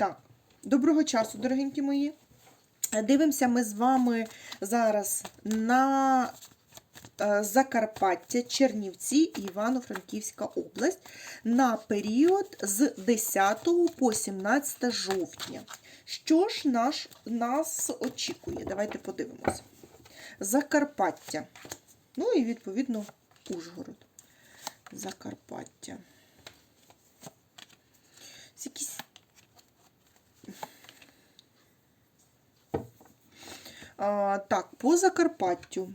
Так, доброго часу, дорогенькі мої. Дивимося ми з вами зараз на е, Закарпаття, Чернівці і Івано-Франківська область на період з 10 по 17 жовтня. Що ж наш, нас очікує? Давайте подивимося. Закарпаття. Ну і відповідно Ужгород. Закарпаття. Якісь так, по Закарпаттю.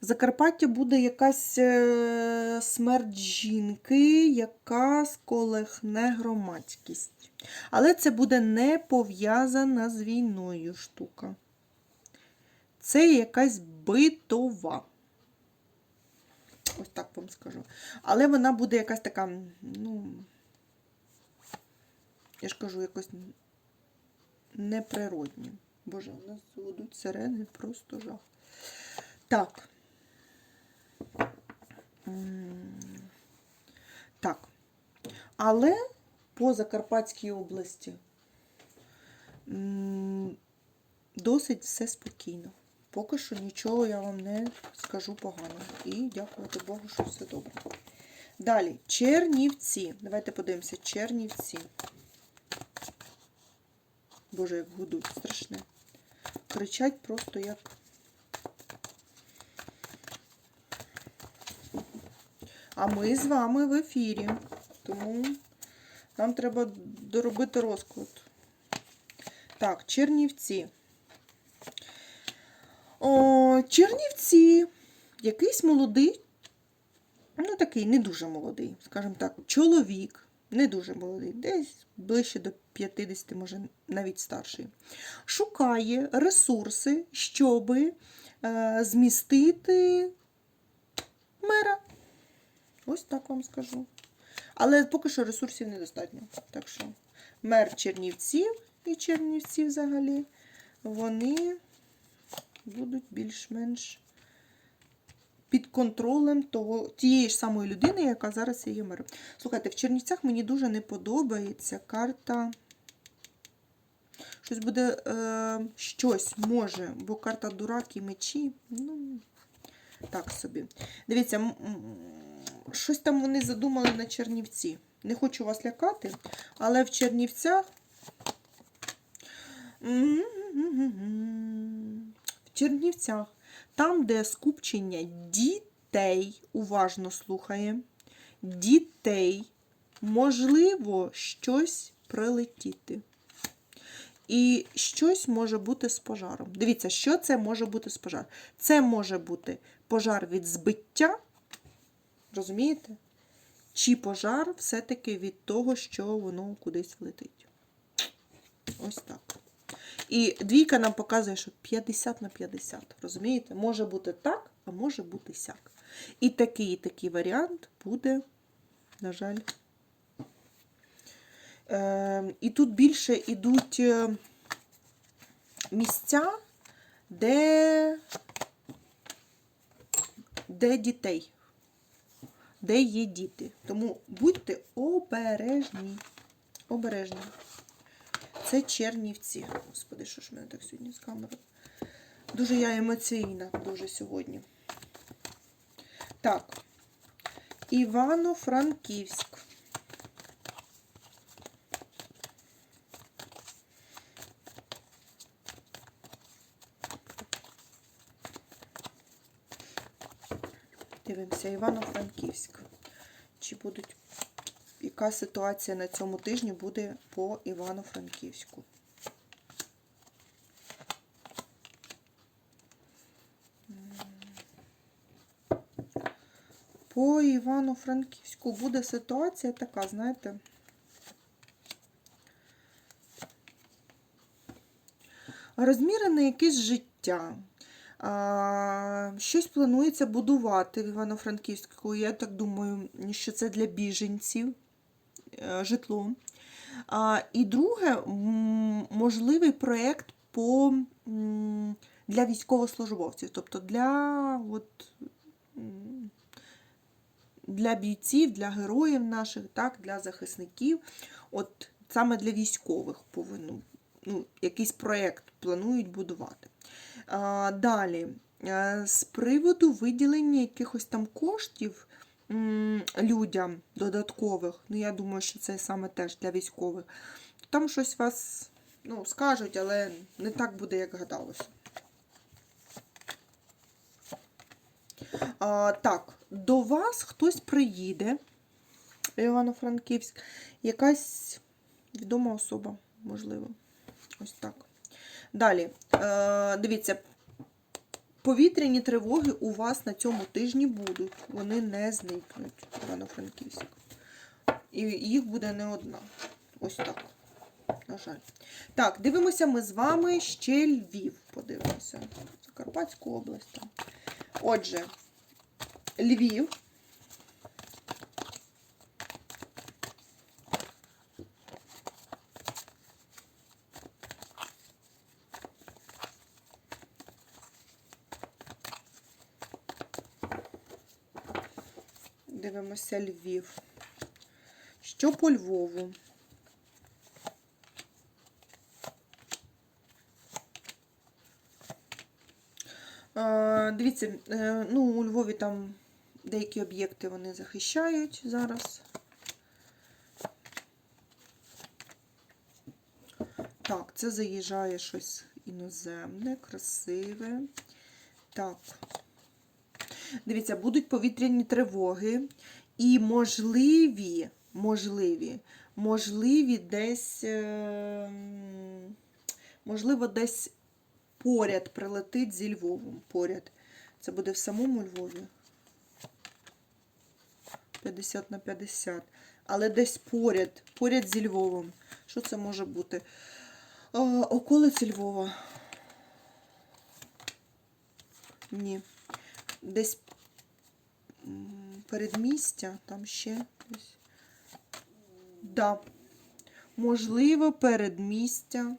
Закарпаття буде якась е, смерть жінки, яка сколихне громадськість. Але це буде не пов'язана з війною штука. Це якась битова. Ось так вам скажу. Але вона буде якась така, ну, я ж кажу, якось неприродня. Боже, у нас зводуть сирени, просто жах. Так. Так. Але по Закарпатській області досить все спокійно. Поки що нічого я вам не скажу поганого. І дякувати Богу, що все добре. Далі, Чернівці. Давайте подивимося, Чернівці. Боже, як гудуть, страшне. Кричать просто як. А ми з вами в ефірі. Тому нам треба доробити розклад. Так, Чернівці. О, Чернівці. Якийсь молодий, ну такий не дуже молодий, скажімо так, чоловік, не дуже молодий, десь ближче до 50, може навіть старший, шукає ресурси, щоб е, змістити мера. Ось так вам скажу. Але поки що ресурсів недостатньо. Так що мер Чернівців і Чернівці взагалі, вони будуть більш-менш під контролем того, тієї ж самої людини, яка зараз є мером. Слухайте, в Чернівцях мені дуже не подобається карта. Щось буде е, щось може, бо карта дурак і мечі. Ну, так собі. Дивіться, щось там вони задумали на Чернівці. Не хочу вас лякати, але в Чернівцях. В Чернівцях, там, де скупчення дітей, уважно слухає, дітей, можливо, щось прилетіти. І щось може бути з пожаром. Дивіться, що це може бути з пожаром. Це може бути пожар від збиття, розумієте? Чи пожар все-таки від того, що воно кудись влетить. Ось так. І двійка нам показує, що 50 на 50. Розумієте? Може бути так, а може бути сяк. І такий, і такий варіант буде, на жаль. Е, і тут більше йдуть е, місця, де, де дітей, де є діти. Тому будьте обережні. Обережні. Це Чернівці. Господи, що ж мене так сьогодні з камерою? Дуже я емоційна, дуже сьогодні. Так. Івано-Франківськ. Дивимося, Івано-Франківськ. Чи будуть яка ситуація на цьому тижні буде по Івано-Франківську? По Івано-Франківську буде ситуація така, знаєте. Розмірене якесь життя. Щось планується будувати в Івано-Франківську. Я так думаю, що це для біженців житло. І друге, можливий проєкт по, для військовослужбовців, тобто для, от, для бійців, для героїв наших, так, для захисників. От саме для військових повинно, ну, якийсь проєкт планують будувати. Далі, е, з приводу виділення якихось там коштів людям додаткових, ну я думаю, що це саме теж для військових, там щось вас ну, скажуть, але не так буде, як гадалося. А, так, до вас хтось приїде, Івано-Франківськ, якась відома особа, можливо. Ось так. Далі, е, дивіться, повітряні тривоги у вас на цьому тижні будуть. Вони не зникнуть, Івано-Франківськ. І їх буде не одна. Ось так. На жаль. Так, дивимося ми з вами ще Львів. Подивимося. Закарпатську область. Отже, Львів. Дивимося Львів. Що по Львову? Дивіться, е, ну, у Львові там деякі об'єкти вони захищають зараз. Так, це заїжджає щось іноземне, красиве. Так. Дивіться, будуть повітряні тривоги і можливі, можливі, можливі десь, е, можливо, десь поряд прилетить зі Львовом. Поряд. Це буде в самому Львові. 50 на 50. Але десь поряд, поряд зі Львовом. Що це може бути? А, околиці Львова. Ні. Десь передмістя, там ще десь. Да. Можливо, передмістя.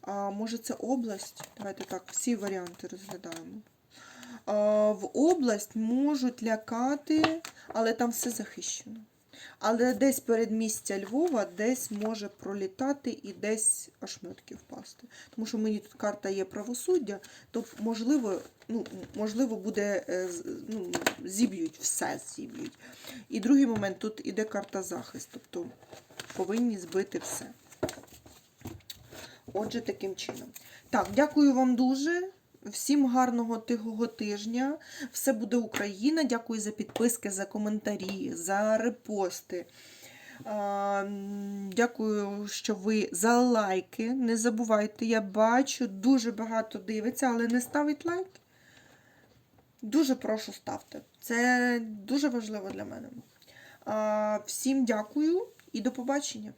А, може, це область? Давайте так, всі варіанти розглядаємо. А, в область можуть лякати, але там все захищено. Але десь передмістя Львова, десь може пролітати і десь ошметки впасти. Тому що мені тут карта є правосуддя, то можливо, ну, можливо буде е, ну, зіб'ють, все зіб'ють. І другий момент, тут іде карта захист, тобто повинні збити все. Отже, таким чином. Так, дякую вам дуже. Всім гарного тихого тижня. Все буде Україна. Дякую за підписки, за коментарі, за репости. Дякую, що ви за лайки. Не забувайте, я бачу, дуже багато дивиться, але не ставить лайк. Дуже прошу ставте. Це дуже важливо для мене. Всім дякую і до побачення.